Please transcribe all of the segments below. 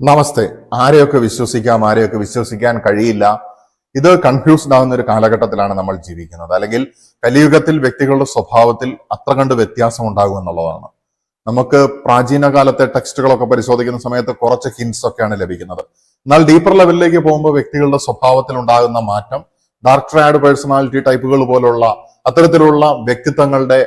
നമസ്തേ. ആരെയൊക്കെ വിശ്വസിക്കാം ആരെയൊക്കെ വിശ്വസിക്കാൻ കഴിയില്ല ഇത് കൺഫ്യൂസ്ഡ് ആവുന്ന ഒരു കാലഘട്ടത്തിലാണ് നമ്മൾ ജീവിക്കുന്നത്. അല്ലെങ്കിൽ കലിയുഗത്തിൽ വ്യക്തികളുടെ സ്വഭാവത്തിൽ അത്ര കണ്ട് വ്യത്യാസം ഉണ്ടാകും എന്നുള്ളതാണ്. നമുക്ക് പ്രാചീന കാലത്തെ ടെക്സ്റ്റുകളൊക്കെ പരിശോധിക്കുന്ന സമയത്ത് കുറച്ച് ഹിൻസ് ഒക്കെയാണ് ലഭിക്കുന്നത്. എന്നാൽ ഡീപ്പർ ലെവലിലേക്ക് പോകുമ്പോൾ വ്യക്തികളുടെ സ്വഭാവത്തിൽ ഉണ്ടാകുന്ന മാറ്റം ഡാർക്ക് ട്രയാഡ് പേഴ്സണാലിറ്റി ടൈപ്പുകൾ പോലുള്ള അത്തരത്തിലുള്ള വ്യക്തിത്വങ്ങളുടെ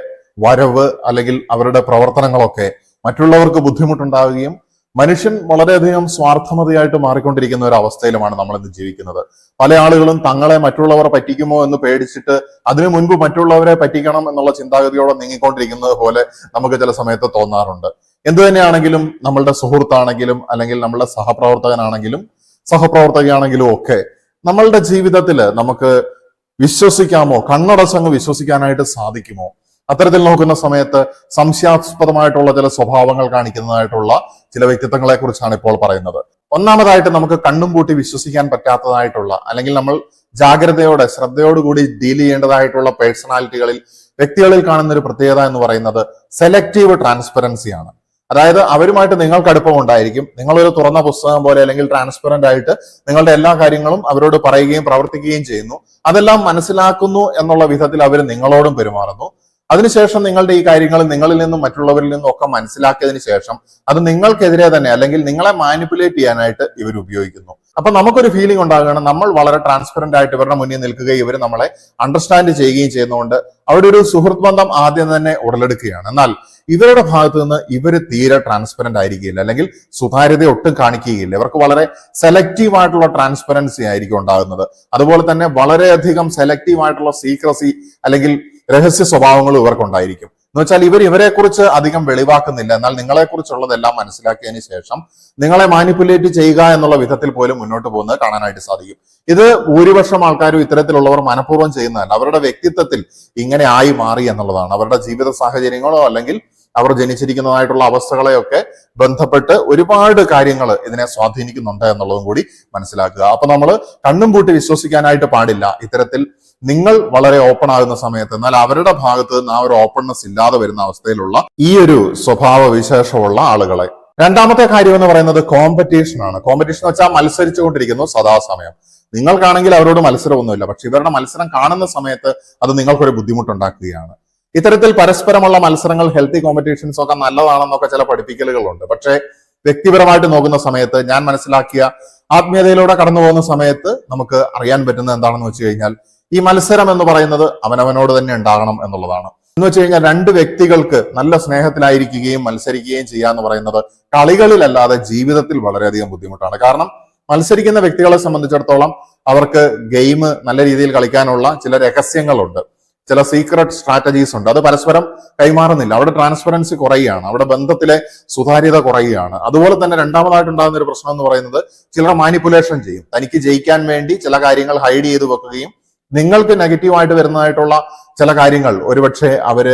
വരവ് അല്ലെങ്കിൽ അവരുടെ പ്രവർത്തനങ്ങളൊക്കെ മറ്റുള്ളവർക്ക് ബുദ്ധിമുട്ടുണ്ടാവുകയും മനുഷ്യൻ വളരെയധികം സ്വാർത്ഥമതിയായിട്ട് മാറിക്കൊണ്ടിരിക്കുന്ന ഒരു അവസ്ഥയിലുമാണ് നമ്മൾ ഇന്ന് ജീവിക്കുന്നത്. പല ആളുകളും തങ്ങളെ മറ്റുള്ളവർ പറ്റിക്കുമോ എന്ന് പേടിച്ചിട്ട് അതിനു മുൻപ് മറ്റുള്ളവരെ പറ്റിക്കണം എന്നുള്ള ചിന്താഗതിയോടെ നീങ്ങിക്കൊണ്ടിരിക്കുന്നത് പോലെ നമുക്ക് ചില സമയത്ത് തോന്നാറുണ്ട്. എന്തു തന്നെയാണെങ്കിലും നമ്മളുടെ സുഹൃത്താണെങ്കിലും അല്ലെങ്കിൽ നമ്മളുടെ സഹപ്രവർത്തകനാണെങ്കിലും സഹപ്രവർത്തകയാണെങ്കിലും ഒക്കെ നമ്മളുടെ ജീവിതത്തിൽ നമുക്ക് വിശ്വസിക്കാമോ കണ്ണടച്ചങ്ങ് വിശ്വസിക്കാനായിട്ട് സാധിക്കുമോ? അത്തരത്തിൽ നോക്കുന്ന സമയത്ത് സംശയാസ്പദമായിട്ടുള്ള ചില സ്വഭാവങ്ങൾ കാണിക്കുന്നതായിട്ടുള്ള ചില വ്യക്തിത്വങ്ങളെ കുറിച്ചാണ് ഇപ്പോൾ പറയുന്നത്. ഒന്നാമതായിട്ട് നമുക്ക് കണ്ണും പൂട്ടി വിശ്വസിക്കാൻ പറ്റാത്തതായിട്ടുള്ള അല്ലെങ്കിൽ നമ്മൾ ജാഗ്രതയോടെ ശ്രദ്ധയോടുകൂടി ഡീൽ ചെയ്യേണ്ടതായിട്ടുള്ള പേഴ്സണാലിറ്റികളിൽ വ്യക്തികളിൽ കാണുന്ന ഒരു പ്രത്യേകത എന്ന് പറയുന്നത് സെലക്റ്റീവ് ട്രാൻസ്പെറൻസിയാണ് അതായത് അവരുമായിട്ട് നിങ്ങൾക്ക് അടുപ്പം ഉണ്ടായിരിക്കും. നിങ്ങളൊരു തുറന്ന പുസ്തകം പോലെ അല്ലെങ്കിൽ ട്രാൻസ്പെറന്റ് ആയിട്ട് നിങ്ങളുടെ എല്ലാ കാര്യങ്ങളും അവരോട് പറയുകയും പ്രവർത്തിക്കുകയും ചെയ്യുന്നു. അതെല്ലാം മനസ്സിലാക്കുന്നു എന്നുള്ള വിധത്തിൽ അവർ നിങ്ങളോടും പെരുമാറുന്നു. അതിനുശേഷം നിങ്ങളുടെ ഈ കാര്യങ്ങൾ നിങ്ങളിൽ നിന്നും മറ്റുള്ളവരിൽ നിന്നും ഒക്കെ മനസ്സിലാക്കിയതിന് ശേഷം അത് നിങ്ങൾക്കെതിരെ തന്നെ അല്ലെങ്കിൽ നിങ്ങളെ മാനിപ്പുലേറ്റ് ചെയ്യാനായിട്ട് ഇവർ ഉപയോഗിക്കുന്നു. അപ്പൊ നമുക്കൊരു ഫീലിംഗ് ഉണ്ടാകുകയാണ് നമ്മൾ വളരെ ട്രാൻസ്പെറന്റ് ആയിട്ട് ഇവരുടെ മുന്നിൽ നിൽക്കുകയും ഇവർ നമ്മളെ അണ്ടർസ്റ്റാൻഡ് ചെയ്യുകയും ചെയ്യുന്നതുകൊണ്ട് അവിടെ ഒരു സുഹൃത്ത് ബന്ധം ആദ്യം തന്നെ ഉടലെടുക്കുകയാണ്. എന്നാൽ ഇവരുടെ ഭാഗത്ത് നിന്ന് ഇവർ തീരെ ട്രാൻസ്പെറന്റ് ആയിരിക്കില്ല അല്ലെങ്കിൽ സുതാര്യത ഒട്ടും കാണിക്കുകയില്ല. ഇവർക്ക് വളരെ സെലക്റ്റീവ് ആയിട്ടുള്ള ട്രാൻസ്പെറൻസി ആയിരിക്കും ഉണ്ടാകുന്നത്. അതുപോലെ തന്നെ വളരെയധികം സെലക്റ്റീവ് ആയിട്ടുള്ള സീക്രസി അല്ലെങ്കിൽ രഹസ്യ സ്വഭാവങ്ങളും ഇവർക്കുണ്ടായിരിക്കും. എന്ന് വെച്ചാൽ ഇവർ ഇവരെ കുറിച്ച് അധികം വെളിവാക്കുന്നില്ല. എന്നാൽ നിങ്ങളെ കുറിച്ചുള്ളതെല്ലാം മനസ്സിലാക്കിയതിന് ശേഷം നിങ്ങളെ മാനിപ്പുലേറ്റ് ചെയ്യുക എന്നുള്ള വിധത്തിൽ പോലും മുന്നോട്ട് പോകുന്നത് കാണാനായിട്ട് സാധിക്കും. ഇത് ഭൂരിപക്ഷം ആൾക്കാരും ഇത്തരത്തിലുള്ളവർ മനഃപൂർവം ചെയ്യുന്നതല്ല. അവരുടെ വ്യക്തിത്വത്തിൽ ഇങ്ങനെ ആയി മാറി എന്നുള്ളതാണ്. അവരുടെ ജീവിത സാഹചര്യങ്ങളോ അല്ലെങ്കിൽ അവർ ജനിച്ചിരിക്കുന്നതായിട്ടുള്ള അവസ്ഥകളെയൊക്കെ ബന്ധപ്പെട്ട് ഒരുപാട് കാര്യങ്ങൾ ഇതിനെ സ്വാധീനിക്കുന്നുണ്ട് എന്നുള്ളതും കൂടി മനസ്സിലാക്കുക. അപ്പൊ നമ്മൾ കണ്ണും പൂട്ടി വിശ്വസിക്കാനായിട്ട് പാടില്ല. ഇത്തരത്തിൽ നിങ്ങൾ വളരെ ഓപ്പൺ ആകുന്ന സമയത്ത് എന്നാൽ അവരുടെ ഭാഗത്ത് നിന്ന് ആ ഒരു ഓപ്പൺനെസ് ഇല്ലാതെ വരുന്ന അവസ്ഥയിലുള്ള ഈ ഒരു സ്വഭാവ വിശേഷമുള്ള ആളുകളെ. രണ്ടാമത്തെ കാര്യം എന്ന് പറയുന്നത് കോമ്പറ്റീഷൻ ആണ്. കോമ്പറ്റീഷൻ വെച്ചാൽ മത്സരിച്ചുകൊണ്ടിരിക്കുന്നു സദാസമയം. നിങ്ങൾക്കാണെങ്കിൽ അവരോട് മത്സരമൊന്നുമില്ല. പക്ഷെ ഇവരുടെ മത്സരം കാണുന്ന സമയത്ത് അത് നിങ്ങൾക്കൊരു ബുദ്ധിമുട്ടുണ്ടാക്കുകയാണ്. ഇത്തരത്തിൽ പരസ്പരമുള്ള മത്സരങ്ങൾ ഹെൽത്തി കോമ്പറ്റീഷൻസ് ഒക്കെ നല്ലതാണെന്നൊക്കെ ചില പഠിപ്പിക്കലുകളുണ്ട്. പക്ഷേ വ്യക്തിപരമായിട്ട് നോക്കുന്ന സമയത്ത് ഞാൻ മനസ്സിലാക്കിയ ആത്മീയതയിലൂടെ കടന്നു പോകുന്ന സമയത്ത് നമുക്ക് അറിയാൻ പറ്റുന്നത് എന്താണെന്ന് വെച്ച് കഴിഞ്ഞാൽ ഈ മത്സരം എന്ന് പറയുന്നത് അവനവനോട് തന്നെ ഉണ്ടാകണം എന്നുള്ളതാണ്. എന്ന് വെച്ച് കഴിഞ്ഞാൽ രണ്ട് വ്യക്തികൾക്ക് നല്ല സ്നേഹത്തിലായിരിക്കുകയും മത്സരിക്കുകയും ചെയ്യുക എന്ന് പറയുന്നത് കളികളിലല്ലാതെ ജീവിതത്തിൽ വളരെയധികം ബുദ്ധിമുട്ടാണ്. കാരണം മത്സരിക്കുന്ന വ്യക്തികളെ സംബന്ധിച്ചിടത്തോളം അവർക്ക് ഗെയിം നല്ല രീതിയിൽ കളിക്കാനുള്ള ചില രഹസ്യങ്ങളുണ്ട്. ചില സീക്രട്ട് സ്ട്രാറ്റജീസ് ഉണ്ട്. അത് പരസ്പരം കൈമാറുന്നില്ല. അവിടെ ട്രാൻസ്പെറൻസി കുറയുകയാണ്. അവിടെ ബന്ധത്തിലെ സുതാര്യത കുറയുകയാണ്. അതുപോലെ തന്നെ രണ്ടാമതായിട്ട് ഉണ്ടാകുന്ന ഒരു പ്രശ്നം എന്ന് പറയുന്നത് ചിലർ മാനിപ്പുലേഷൻ ചെയ്യും. തനിക്ക് ജയിക്കാൻ വേണ്ടി ചില കാര്യങ്ങൾ ഹൈഡ് ചെയ്ത് വെക്കുകയും നിങ്ങൾക്ക് നെഗറ്റീവായിട്ട് വരുന്നതായിട്ടുള്ള ചില കാര്യങ്ങൾ ഒരുപക്ഷെ അവർ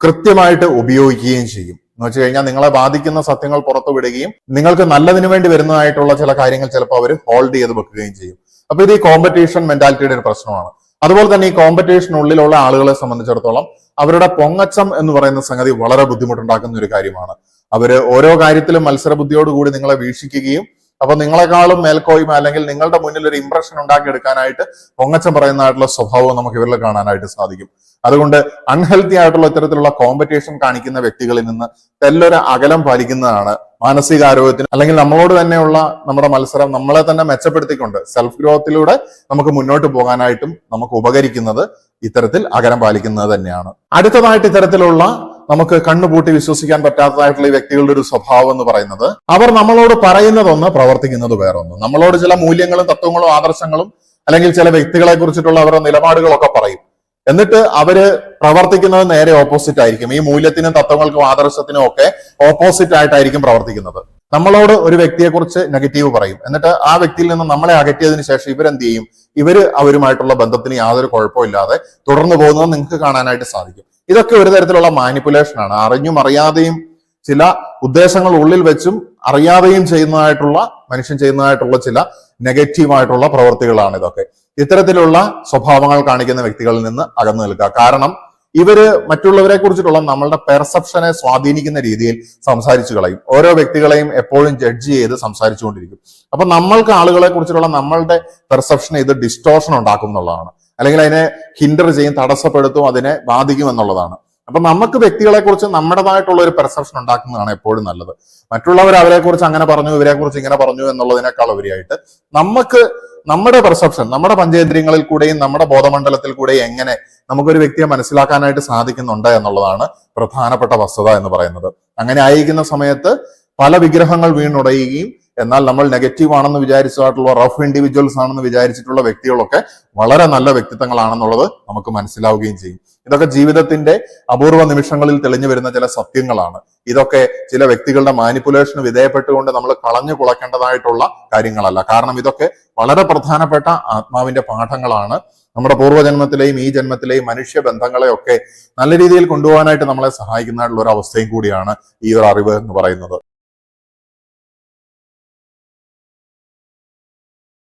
കൃത്യമായിട്ട് ഉപയോഗിക്കുകയും ചെയ്യും. എന്ന് വെച്ച് കഴിഞ്ഞാൽ നിങ്ങളെ ബാധിക്കുന്ന സത്യങ്ങൾ പുറത്തു വിടുകയും നിങ്ങൾക്ക് നല്ലതിനു വേണ്ടി വരുന്നതായിട്ടുള്ള ചില കാര്യങ്ങൾ ചിലപ്പോൾ അവർ ഹോൾഡ് ചെയ്ത് വെക്കുകയും ചെയ്യും. അപ്പൊ ഇത് ഈ കോമ്പറ്റീഷൻ മെന്റാലിറ്റിയുടെ ഒരു പ്രശ്നമാണ്. അതുപോലെ തന്നെ ഈ കോമ്പറ്റീഷനുള്ളിലുള്ള ആളുകളെ സംബന്ധിച്ചിടത്തോളം അവരുടെ പൊങ്ങച്ചം എന്ന് പറയുന്ന സംഗതി വളരെ ബുദ്ധിമുട്ടുണ്ടാക്കുന്ന ഒരു കാര്യമാണ്. അവർ ഓരോ കാര്യത്തിലും മത്സര ബുദ്ധിയോടുകൂടി നിങ്ങളെ വീക്ഷിക്കുകയും അപ്പൊ നിങ്ങളെക്കാളും മേൽക്കോയ്മ അല്ലെങ്കിൽ നിങ്ങളുടെ മുന്നിൽ ഒരു ഇംപ്രഷൻ ഉണ്ടാക്കിയെടുക്കാനായിട്ട് പൊങ്ങച്ചം പറയുന്നതായിട്ടുള്ള സ്വഭാവം നമുക്ക് ഇവരിൽ കാണാനായിട്ട് സാധിക്കും. അതുകൊണ്ട് അൺഹെൽത്തി ആയിട്ടുള്ള ഇത്തരത്തിലുള്ള കോമ്പറ്റീഷൻ കാണിക്കുന്ന വ്യക്തികളിൽ നിന്ന് തെല്ലൊരു അകലം പാലിക്കുന്നതാണ് മാനസികാരോഗ്യത്തിന്. അല്ലെങ്കിൽ നമ്മളോട് തന്നെയുള്ള നമ്മുടെ മത്സരം നമ്മളെ തന്നെ മെച്ചപ്പെടുത്തിക്കൊണ്ട് സെൽഫ് ഗ്രോത്തിലൂടെ നമുക്ക് മുന്നോട്ട് പോകാനായിട്ടും നമുക്ക് ഉപകരിക്കുന്നത് ഇത്തരത്തിൽ അകലം പാലിക്കുന്നത് തന്നെയാണ്. അടുത്തതായിട്ട് ഇത്തരത്തിലുള്ള നമുക്ക് കണ്ണുപൂട്ടി വിശ്വസിക്കാൻ പറ്റാത്തതായിട്ടുള്ള ഈ വ്യക്തികളുടെ ഒരു സ്വഭാവം എന്ന് പറയുന്നത് അവർ നമ്മളോട് പറയുന്നതൊന്ന് പ്രവർത്തിക്കുന്നത് വേറൊന്ന്. നമ്മളോട് ചില മൂല്യങ്ങളും തത്വങ്ങളും ആദർശങ്ങളും അല്ലെങ്കിൽ ചില വ്യക്തികളെ കുറിച്ചിട്ടുള്ള അവരുടെ നിലപാടുകളൊക്കെ പറയും. എന്നിട്ട് അവർ പ്രവർത്തിക്കുന്നത് നേരെ ഓപ്പോസിറ്റ് ആയിരിക്കും. ഈ മൂല്യത്തിനും തത്വങ്ങൾക്കും ആദർശത്തിനും ഒക്കെ ഓപ്പോസിറ്റ് ആയിട്ടായിരിക്കും പ്രവർത്തിക്കുന്നത്. നമ്മളോട് ഒരു വ്യക്തിയെക്കുറിച്ച് നെഗറ്റീവ് പറയും. എന്നിട്ട് ആ വ്യക്തിയിൽ നിന്ന് നമ്മളെ അകറ്റിയതിനു ശേഷം ഇവരെന്ത് ചെയ്യും? ഇവർ അവരുമായിട്ടുള്ള ബന്ധത്തിന് യാതൊരു കുഴപ്പമില്ലാതെ തുടർന്നു പോകുന്നത് നിങ്ങൾക്ക് കാണാനായിട്ട് സാധിക്കും. ഇതൊക്കെ ഒരു തരത്തിലുള്ള മാനിപ്പുലേഷൻ ആണ്. അറിഞ്ഞും അറിയാതെയും ചില ഉദ്ദേശങ്ങൾ ഉള്ളിൽ വെച്ചും അറിയാതെയും ചെയ്യുന്നതായിട്ടുള്ള മനുഷ്യൻ ചെയ്യുന്നതായിട്ടുള്ള ചില നെഗറ്റീവായിട്ടുള്ള പ്രവൃത്തികളാണ് ഇതൊക്കെ. ഇത്തരത്തിലുള്ള സ്വഭാവങ്ങൾ കാണിക്കുന്ന വ്യക്തികളിൽ നിന്ന് അകന്നു നിൽക്കുക. കാരണം ഇവർ മറ്റുള്ളവരെ കുറിച്ചിട്ടുള്ള നമ്മളുടെ പെർസെപ്ഷനെ സ്വാധീനിക്കുന്ന രീതിയിൽ സംസാരിച്ചു കളയും. ഓരോ വ്യക്തികളെയും എപ്പോഴും ജഡ്ജ് ചെയ്ത് സംസാരിച്ചുകൊണ്ടിരിക്കും. അപ്പൊ നമ്മൾക്ക് ആളുകളെ കുറിച്ചിട്ടുള്ള നമ്മളുടെ പെർസെപ്ഷനെ ഇത് ഡിസ്റ്റോർഷൻ ഉണ്ടാക്കും എന്നുള്ളതാണ്. അല്ലെങ്കിൽ അതിനെ ഹിൻഡർ ചെയ്യും തടസ്സപ്പെടുത്തും അതിനെ ബാധിക്കും എന്നുള്ളതാണ്. അപ്പൊ നമുക്ക് വ്യക്തികളെ കുറിച്ച് നമ്മുടേതായിട്ടുള്ള ഒരു പെർസെപ്ഷൻ ഉണ്ടാക്കുന്നതാണ് എപ്പോഴും നല്ലത്. മറ്റുള്ളവർ അവരെ കുറിച്ച് അങ്ങനെ പറഞ്ഞു ഇവരെ കുറിച്ച് ഇങ്ങനെ പറഞ്ഞു എന്നുള്ളതിനേക്കാൾ ഉപരിയായിട്ട് നമുക്ക് നമ്മുടെ പെർസെപ്ഷൻ നമ്മുടെ പഞ്ചേന്ദ്രിയങ്ങളിൽ കൂടെയും നമ്മുടെ ബോധമണ്ഡലത്തിൽ കൂടെയും എങ്ങനെ നമുക്കൊരു വ്യക്തിയെ മനസ്സിലാക്കാനായിട്ട് സാധിക്കുന്നുണ്ട് എന്നുള്ളതാണ് പ്രധാനപ്പെട്ട വസ്തുത എന്ന് പറയുന്നത്. അങ്ങനെ ആയിരിക്കുന്ന സമയത്ത് പല വിഗ്രഹങ്ങൾ വീണുടയുകയും എന്നാൽ നമ്മൾ നെഗറ്റീവ് ആണെന്ന് വിചാരിച്ചതായിട്ടുള്ള റഫ് ഇൻഡിവിജ്വൽസ് ആണെന്ന് വിചാരിച്ചിട്ടുള്ള വ്യക്തികളൊക്കെ വളരെ നല്ല വ്യക്തിത്വങ്ങളാണെന്നുള്ളത് നമുക്ക് മനസ്സിലാവുകയും ചെയ്യും. ഇതൊക്കെ ജീവിതത്തിന്റെ അപൂർവ നിമിഷങ്ങളിൽ തെളിഞ്ഞു വരുന്ന ചില സത്യങ്ങളാണ്. ഇതൊക്കെ ചില വ്യക്തികളുടെ മാനിപ്പുലേഷന് വിധേയപ്പെട്ടുകൊണ്ട് നമ്മൾ കളഞ്ഞു കുളക്കേണ്ടതായിട്ടുള്ള കാര്യങ്ങളല്ല. കാരണം ഇതൊക്കെ വളരെ പ്രധാനപ്പെട്ട ആത്മാവിന്റെ പാഠങ്ങളാണ്. നമ്മുടെ പൂർവജന്മത്തിലെയും ഈ ജന്മത്തിലെയും മനുഷ്യ ബന്ധങ്ങളെയൊക്കെ നല്ല രീതിയിൽ കൊണ്ടുപോകാനായിട്ട് നമ്മളെ സഹായിക്കുന്നതായിട്ടുള്ള ഒരു അവസ്ഥയും കൂടിയാണ് ഈ ഒരു അറിവ് എന്ന് പറയുന്നത്.